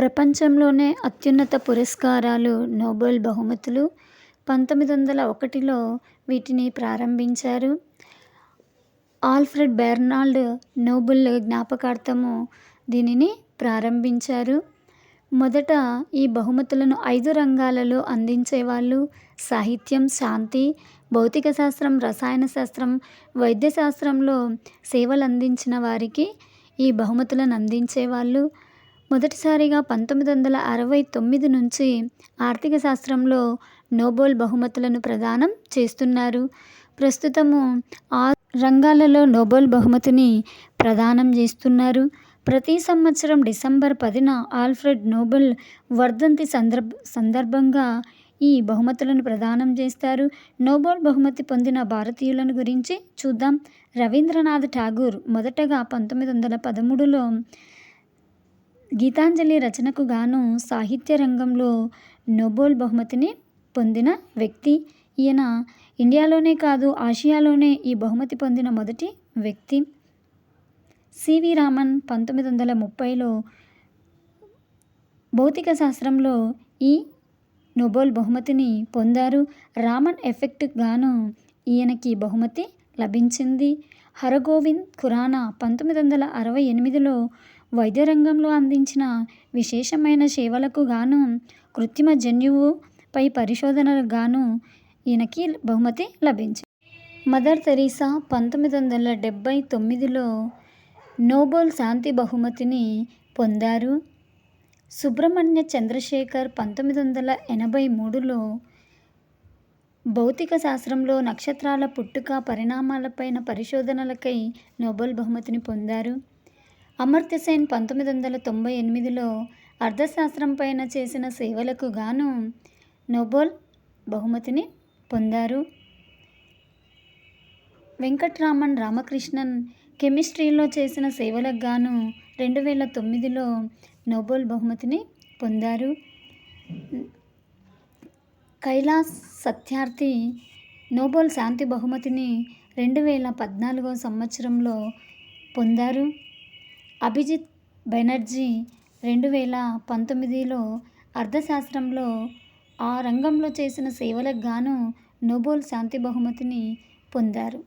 ప్రపంచంలోనే అత్యున్నత పురస్కారాలు నోబెల్ బహుమతులు పంతొమ్మిది వందల ఒకటిలో వీటిని ప్రారంభించారు. ఆల్ఫ్రెడ్ బెర్నాల్డ్ నోబెల్ జ్ఞాపకార్థము దీనిని ప్రారంభించారు. మొదట ఈ బహుమతులను ఐదు రంగాలలో అందించేవాళ్ళు సాహిత్యం శాంతి భౌతిక శాస్త్రం రసాయన శాస్త్రం వైద్య శాస్త్రంలో సేవలు అందించిన వారికి ఈ బహుమతులను అందించేవాళ్ళు. మొదటిసారిగా పంతొమ్మిది వందల అరవై తొమ్మిది నుంచి ఆర్థిక శాస్త్రంలో నోబెల్ బహుమతులను ప్రదానం చేస్తున్నారు. ప్రస్తుతము ఆ రంగాలలో నోబెల్ బహుమతిని ప్రదానం చేస్తున్నారు. ప్రతి సంవత్సరం డిసెంబర్ పదిన ఆల్ఫ్రెడ్ నోబెల్ వర్ధంతి సందర్భ సందర్భంగా ఈ బహుమతులను ప్రదానం చేస్తారు. నోబెల్ బహుమతి పొందిన భారతీయులను గురించి చూద్దాం. రవీంద్రనాథ్ ఠాగూర్ మొదటగా పంతొమ్మిది వందల పదమూడులో గీతాంజలి రచనకు గాను సాహిత్య రంగంలో నోబెల్ బహుమతిని పొందిన వ్యక్తి. ఈయన ఇండియాలోనే కాదు ఆసియాలోనే ఈ బహుమతి పొందిన మొదటి వ్యక్తి. సివి రామన్ పంతొమ్మిది వందల ముప్పైలో భౌతిక శాస్త్రంలో ఈ నోబెల్ బహుమతిని పొందారు. రామన్ ఎఫెక్ట్ గాను ఈయనకి బహుమతి లభించింది. హరగోవింద్ ఖురానా పంతొమ్మిది వందల అరవై ఎనిమిదిలో వైద్య రంగంలో అందించిన విశేషమైన సేవలకు గాను కృత్రిమ జన్యువు పై పరిశోధనలకు గాను ఈయనకి బహుమతి లభించింది. మదర్ తెరీసా పంతొమ్మిది వందల డెబ్భై తొమ్మిదిలో నోబెల్ శాంతి బహుమతిని పొందారు. సుబ్రహ్మణ్య చంద్రశేఖర్ పంతొమ్మిది వందల ఎనభై మూడులో భౌతిక శాస్త్రంలో నక్షత్రాల పుట్టుక పరిణామాలపైన పరిశోధనలకై నోబెల్ బహుమతిని పొందారు. అమర్త్య సేన్ పంతొమ్మిది వందల తొంభై ఎనిమిదిలో అర్థశాస్త్రం పైన చేసిన సేవలకు గాను నోబెల్ బహుమతిని పొందారు. వెంకట్రామన్ రామకృష్ణన్ కెమిస్ట్రీలో చేసిన సేవలకు గాను రెండు వేల తొమ్మిదిలో నోబెల్ బహుమతిని పొందారు. కైలాస్ సత్యార్థి నోబెల్ శాంతి బహుమతిని రెండు వేల పద్నాలుగో సంవత్సరంలో పొందారు. అభిజిత్ బెనర్జీ రెండు వేల పంతొమ్మిదిలో అర్థశాస్త్రంలో ఆ రంగంలో చేసిన సేవలకు గాను నోబెల్ శాంతి బహుమతిని పొందారు.